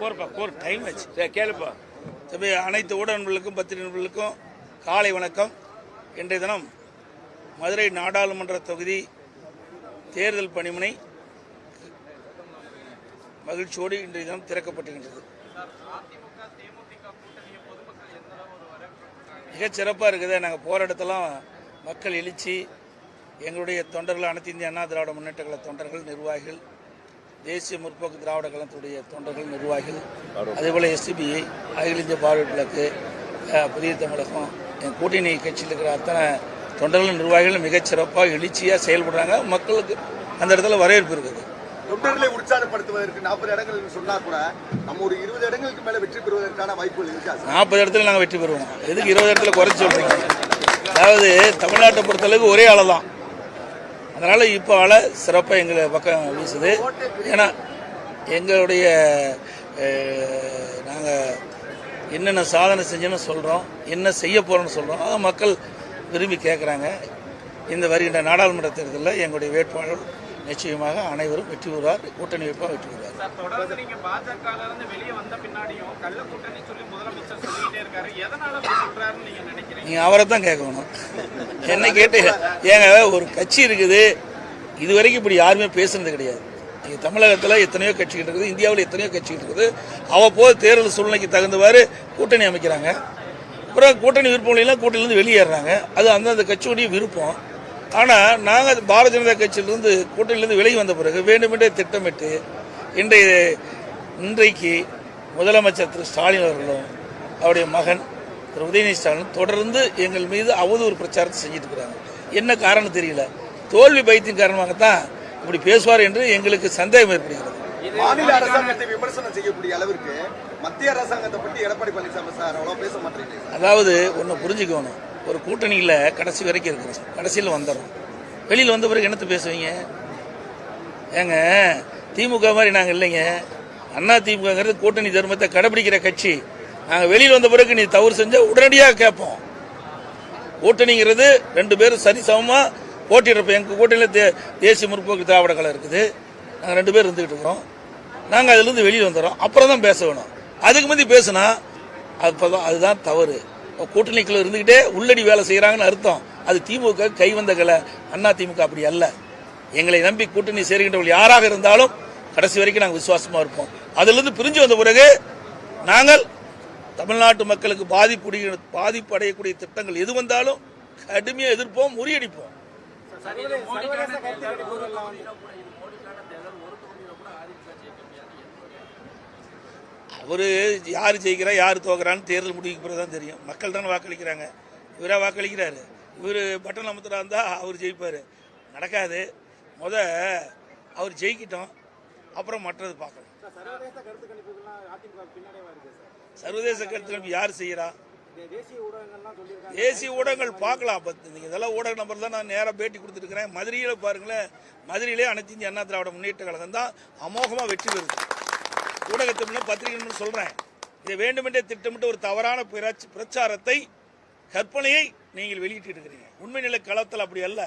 போர்ப்பா போர் time ஆச்சு. சரி, கேளுப்பா. தம்பி அனைத்து ஊடக நண்பர்களுக்கும் பத்திரிகை நண்பர்களுக்கும் காலை வணக்கம். இன்றைய தினம் மதுரை நாடாளுமன்ற தொகுதி தேர்தல் பணிமனை மகிழ்ச்சியோடு இன்றைய தினம் திறக்கப்பட்டிருக்கின்றது. மிகச் சிறப்பாக இருக்குது. நாங்கள் போகிற இடத்தெல்லாம் மக்கள் எழுச்சி எங்களுடைய தொண்டர்கள் அனைத்து இந்திய அண்ணா திராவிட முன்னேற்ற கழக தொண்டர்கள் நிர்வாகிகள் தேசிய முற்போக்கு திராவிட கழகத்துடைய தொண்டர்கள் நிர்வாகிகள் அதேபோல் எஸ்டிபிஐ அகில இந்திய பார்வை விளக்கு புதிய தமிழகம் என் கூட்டணி கட்சியில் இருக்கிற அத்தனை தொண்டர்கள் நிர்வாகிகள் மிகச் சிறப்பாக எழுச்சியாக செயல்படுறாங்க. மக்களுக்கு அந்த இடத்துல வரவேற்பு இருக்குது. தொண்டர்களை உற்சாகப்படுத்துவதற்கு நாற்பது இடங்கள் சொன்னா கூட நம்ம ஒரு இருபது இடங்களுக்கு மேல வெற்றி பெறுவதற்கான வாய்ப்புகள் இருக்கா. சார் நாற்பது இடத்துல நாங்கள் வெற்றி பெறுவோம். எதுக்கு இருபது இடத்துல குறைச்சி சொல்றீங்க? அதாவது தமிழ்நாட்டை பொறுத்தளவுக்கு ஒரே ஆளை தான். அதனால் இப்போ அலை சிறப்பாக எங்களை பக்கம் வீசுது. ஏன்னா எங்களுடைய நாங்கள் என்னென்ன சாதனை செஞ்சோன்னு சொல்கிறோம் என்ன செய்ய போகிறோம்னு சொல்கிறோம் அதை மக்கள் விரும்பி கேட்குறாங்க இந்த வருகின்ற நாடாளுமன்ற தேர்தலில் எங்களுடைய வேட்பாளர் நிச்சயமாக அனைவரும் வெற்றி பெறுவார் கூட்டணி வைப்பாக வெற்றி பெறுவார். தொடர்ந்து வெளியே வந்த பின்னாடியும் கள்ள கூட்டணி சொல்லி முதலமைச்சர் நீங்க நீங்கள் அவரை தான் கேட்கணும். என்ன கேட்டு ஏங்க ஒரு கட்சி இருக்குது. இது வரைக்கும் இப்படி யாருமே பேசுனது கிடையாது. இங்கே தமிழகத்தில் எத்தனையோ கட்சிகள் இருக்குது இந்தியாவில் எத்தனையோ கட்சிகள் இருக்குது. அவ்வப்போது தேர்தல் சூழ்நிலைக்கு தகுந்தவாறு கூட்டணி அமைக்கிறாங்க. அப்புறம் கூட்டணி விருப்பம் இல்லைன்னா கூட்டணியிலேருந்து வெளியேறாங்க. அது அந்தந்த கட்சியுடைய விருப்பம். ஆனால் நாங்கள் பாரதிய ஜனதா கட்சியிலிருந்து கூட்டணியிலிருந்து விலகி வந்த பிறகு வேண்டுமென்றே திட்டமிட்டு இன்றைய இன்றைக்கு முதலமைச்சர் திரு ஸ்டாலின் அவர்களும் அவருடைய மகன் திரு உதயநிதி ஸ்டாலின் தொடர்ந்து எங்கள் மீது அவதூறு பிரச்சாரத்தை செஞ்சுட்டு இருக்கிறாங்க. என்ன காரணம் தெரியல. தோல்வி பயத்தின் காரணமாகத்தான் இப்படி பேசுவார் என்று எங்களுக்கு சந்தேகம் ஏற்படுகிறது. மாநில அரசாங்கத்தை விமர்சனம் செய்யக்கூடிய அளவிற்கு மத்திய அரசாங்கத்தை பற்றி எடப்பாடி பழனிசாமி சார் அவ்வளவு பேச மாட்டேங்கிறீங்க. அதாவது ஒன்று புரிஞ்சுக்கணும். ஒரு கூட்டணியில் கடைசி வரைக்கும் இருக்கிறோம் கடைசியில் வந்துடுறோம் வெளியில் வந்த பிறகு என்னத்தை பேசுவீங்க? ஏங்க திமுக மாதிரி நாங்கள் இல்லைங்க. அண்ணா திமுகங்கிறது கூட்டணி தர்மத்தை கடைபிடிக்கிற கட்சி. நாங்கள் வெளியில் வந்த பிறகு நீ தவறு செஞ்சால் உடனடியாக கேட்போம். கூட்டணிங்கிறது ரெண்டு பேரும் சரிசமமாக போட்டிடுறப்ப எங்கள் கூட்டணியில் தே தேசிய முற்போக்கு திராவிட கலை இருக்குது. நாங்கள் ரெண்டு பேர் இருந்துக்கிட்டு இருக்கிறோம். நாங்கள் அதுலேருந்து வெளியில் வந்துடுறோம். அப்புறம் தான் பேச வேணும். அதுக்கு முந்தி பேசுனா அப்பதான் அதுதான் தவறு. கூட்டணிக்குள்ளே கூட்டணிக்குள்ள இருந்துக்கிட்டே உள்ளடி வேலை செய்கிறாங்கன்னு அர்த்தம். அது திமுக கை வந்த கலை. அண்ணா திமுக அப்படி அல்ல. எங்களை நம்பி கூட்டணி சேர்கின்றவர்கள் யாராக இருந்தாலும் கடைசி வரைக்கும் நாங்கள் விசுவாசமாக இருப்போம். அதிலிருந்து பிரிஞ்சு வந்த பிறகு நாங்கள் தமிழ்நாட்டு மக்களுக்கு பாதிப்பு பாதிப்பு அடையக்கூடிய திட்டங்கள் எது வந்தாலும் கடுமையாக எதிர்ப்போம் முறியடிப்போம். அவர் யார் ஜெயிக்கிறா யார் தோக்குறான்னு தேர்தல் முடிவுக்கு பிறகு தான் தெரியும். மக்கள் தானே வாக்களிக்கிறாங்க. இவராக வாக்களிக்கிறாரு. இவர் பட்டன் அமுத்துறா இருந்தால் அவர் ஜெயிப்பார். நடக்காது. முத அவர் ஜெயிக்கிட்டோம். அப்புறம் மற்றது பார்க்கலாம். சர்வதேச கருத்து கணிப்புகள்லாம் அதிமுக பின்னாடியே இருக்கு சார் சர்வதேச கருத்து கணிப்பு யார் செய்கிறா தேசிய ஊடகங்கள் பார்க்கலாம். அப்போ நீங்கள் இதெல்லாம் ஊடக நம்பர் தான் நான் நேராக பேட்டி கொடுத்துருக்கிறேன் மதுரையில் பாருங்களேன். மதுரையிலே அனைத்து இந்திய அண்ணா திராவிட முன்னேற்ற கழகம் தான் அமோகமாக வெற்றி பெறுது. ஊடகத்தை பத்திரிகை சொல்கிறேன் இதை வேண்டுமென்றே திட்டமிட்டு ஒரு தவறான பிரச்ச- பிரச்சாரத்தை கற்பனையை நீங்கள் வெளியிட்டு இருக்கிறீங்க உண்மை நிலை களத்தில் அப்படி அல்ல.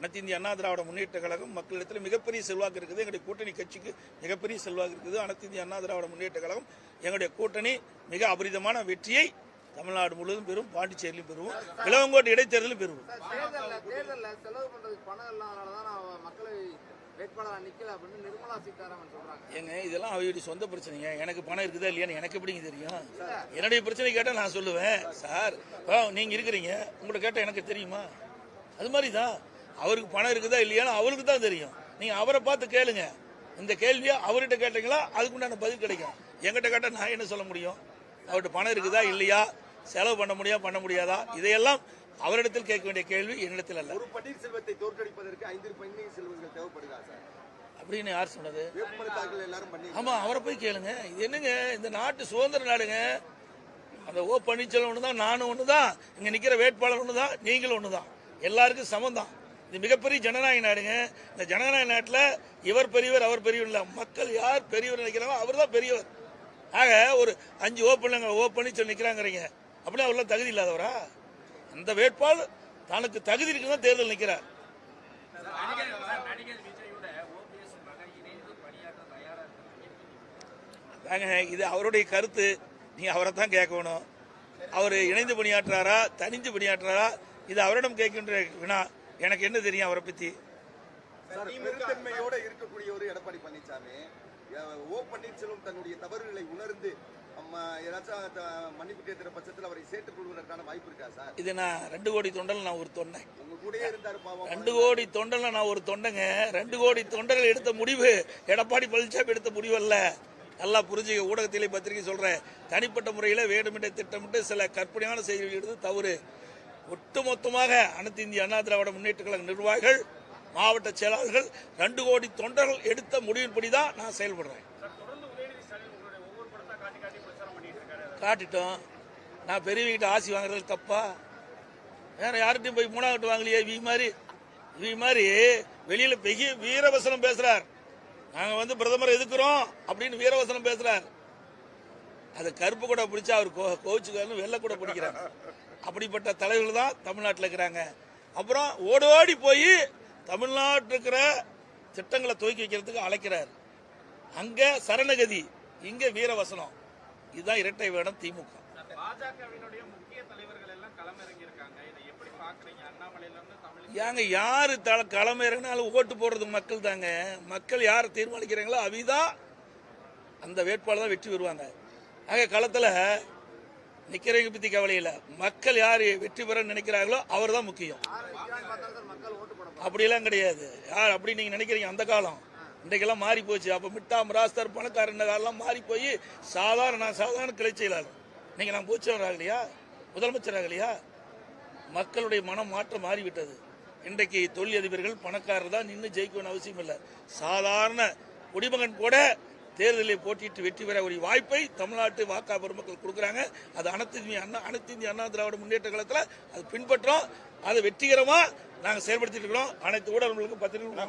அனைத்து இந்திய அண்ணா திராவிட முன்னேற்ற கழகம் மக்களிடத்தில் மிகப்பெரிய செல்வாக்கு இருக்குது. எங்களுடைய கூட்டணி கட்சிக்கு மிகப்பெரிய செல்வாக்கு இருக்குது. அனைத்து இந்திய அண்ணா திராவிட முன்னேற்ற கழகம் எங்களுடைய கூட்டணி மிக அபரிதமான வெற்றியை தமிழ்நாடு முழுவதும் பெறும் பாண்டிச்சேரியிலும் பெறுவோம் இளவங்கோட்டை இடைத்தேர்தலும் பெறுவோம். ஏங்க இதெல்லாம் அவருடைய சொந்த பிரச்சனைங்க. எனக்கு பணம் இருக்குதா இல்லையான்னு எனக்கு எப்படிங்க தெரியும்? என்னுடைய பிரச்சனை கேட்டால் நான் சொல்லுவேன். சார் ஆ, நீங்க இருக்கிறீங்க. உங்கள்ட்ட கேட்டால் எனக்கு தெரியுமா? அது மாதிரி தான் அவருக்கு பணம் இருக்குதா இல்லையான்னு அவருக்கு தான் தெரியும். நீங்க அவரை பார்த்து கேளுங்க. இந்த கேள்வியை அவர்கிட்ட கேட்டீங்களா? அதுக்கு உண்டான பதில் கிடைக்கும். என்கிட்ட கேட்டால் நான் என்ன சொல்ல முடியும்? அவர்கிட்ட பணம் இருக்குதா இல்லையா? செலவு பண்ண முடியாது பண்ண முடியாதா? இதையெல்லாம் அவரிடத்தில் கேட்க வேண்டிய கேள்வி என்னிடத்தில் அல்ல. ஒரு பன்னீர்செல்வத்தை தோற்கடிப்பதற்கு ஐந்து பன்னீர் செல்வங்கள் தேவைப்படுதா சார்? அப்படின்னு யார் சொன்னது? ஆமா அவரை போய் கேளுங்க. இது என்னங்க? இந்த நாட்டு சுதந்திர நாடுங்க. அந்த ஓ பன்னீர்செல்வம் ஒன்று தான் நானும் ஒன்று தான் இங்கே நிற்கிற வேட்பாளர் ஒன்று தான் நீங்களும் ஒன்று தான் எல்லாருக்கும் சமம் தான் இது மிகப்பெரிய ஜனநாயக நாடுங்க. இந்த ஜனநாயக நாட்டில் இவர் பெரியவர் அவர் பெரியவர் இல்லை. மக்கள் யார் பெரியவர் நினைக்கிறாங்களோ அவர் தான் பெரியவர். ஆக ஒரு அஞ்சு ஓப்பன் ஓப்பன் சொல்லி நிற்கிறாங்கிறீங்க அப்படின்னா அவர்லாம் தகுதி இல்லாதவரா? அந்த வேட்பாளர் தனக்கு தகுதி இருக்குன்னு தான் தேர்தல் நிற்கிறார் தாங்க இது அவருடைய கருத்து. நீங்கள் அவரை தான் கேட்கணும். அவர் இணைந்து பணியாற்றுறாரா? தனிந்து பணியாற்றுறாரா? இது அவரிடம் கேட்கின்ற வினா. எனக்கு என்ன தெரியும் அவரை பெருந்தன்மையோட இருக்கக்கூடிய ஒரு எடப்பாடி பழனிசாமி ஓ பன்னீர்செல்வம் தன்னுடைய தவறுகளை உணர்ந்து மன்னிப்பு கேட்கிற பட்சத்தில் அவரை சேர்த்துக் கொள்வதற்கான வாய்ப்பு இருக்கா சார்? இது நான் ரெண்டு கோடி தொண்டல் நான் ஒரு தொண்டை. உங்க கூடயே இருந்தாரு பாவம். ரெண்டு கோடி தொண்டல்ல நான் ஒரு தொண்டைங்க. ரெண்டு கோடி தொண்டர்கள் எடுத்த முடிவு எடப்பாடி பழனிசாமி எடுத்த முடிவு அல்ல. நல்லா புரிஞ்சுக்க ஊடகத்திலே பத்திரிகை சொல்றேன். தனிப்பட்ட முறையில் வேண்டுமென்றே திட்டமிட்டு சில கற்பனையான செய்திகள் எடுத்து தவறு. ஒட்டுமொத்தமாக அனைத்து இந்திய அண்ணா திராவிட முன்னேற்ற கழக நிர்வாகிகள் மாவட்ட செயலாளர்கள் ரெண்டு கோடி தொண்டர்கள் எடுத்த முடிவின்படி தான் நான் செயல்படுறேன். காட்டிட்டோம். நான் பெரியவங்கிட்ட ஆசி வாங்குறது தப்பா? வேற யார்கிட்டயும் போய் மூணாவது வாங்கலையே இவங்க மாதிரி? இவங்க மாதிரி வெளியில பெரிய வீரவசனம் பேசுறார். நாங்க வந்து பிரதமர் எதுக்குறோம் அப்படின்னு வீரவசனம் பேசுறார். அது கருப்பு கூட பிடிச்சா அவர் கோ கோச்சுக்காரனு வெள்ளை கூட பிடிக்கிறாங்க அப்படிப்பட்ட தலைவர்கள் தான் தமிழ்நாட்டில் இருக்கிறாங்க. அப்புறம் ஓடோடி போய் தமிழ்நாட்டில் இருக்கிற திட்டங்களை துவக்கி வைக்கிறதுக்கு அழைக்கிறார். அங்க சரணகதி இங்க வீரவசனம். இதுதான் இரட்டை வேடம் திமுக. ஏங்க யாரு தல களம் இறங்கினாலும் ஓட்டு போடுறது மக்கள் தாங்க. மக்கள் யார் தீர்மானிக்கிறாங்களோ அவிதான் அந்த வேட்பாளர் தான் வெற்றி பெறுவாங்க. ஆக களத்துல நிக்கிறவங்க பத்தி கவலை இல்ல. மக்கள் யார் வெற்றி பெற நினைக்கிறார்களோ அவர் தான் முக்கியம். யார் அப்படியெல்லாம் கிடையாது. யார் அப்படி நீங்க நினைக்கிறீங்க? அந்த காலம். இன்றைக்கெல்லாம் மாறி போச்சு அப்ப மிட்டா மிராஸ்தர் பணக்காரன் இந்த காலம் மாறி போய் சாதாரண நான் சாதாரண கிளை செயலாளர். நீங்க நான் பூச்சவர் ஆகலையா? முதலமைச்சர் ஆகலையா? மக்களுடைய மனம் மாற்றம் மாறிவிட்டது. இன்றைக்கு தொழில் அதிபர்கள் பணக்காரர் தான் நின்று ஜெயிக்கணும்னு அவசியம் இல்லை. சாதாரண குடிமகன் கூட தேர்தலில் போட்டியிட்டு வெற்றி பெற ஒரு வாய்ப்பை தமிழ்நாட்டு வாக்கா பெருமக்கள் கொடுக்குறாங்க. அது அனைத்து இந்திய அண்ணா அனைத்து இந்திய அண்ணா திராவிட முன்னேற்ற காலத்தில் அது பின்பற்றோம். அதை வெற்றிகரமாக நாங்கள் செயல்படுத்திட்டு இருக்கிறோம். அனைத்து ஊடகங்களுக்கும் பத்திரிகை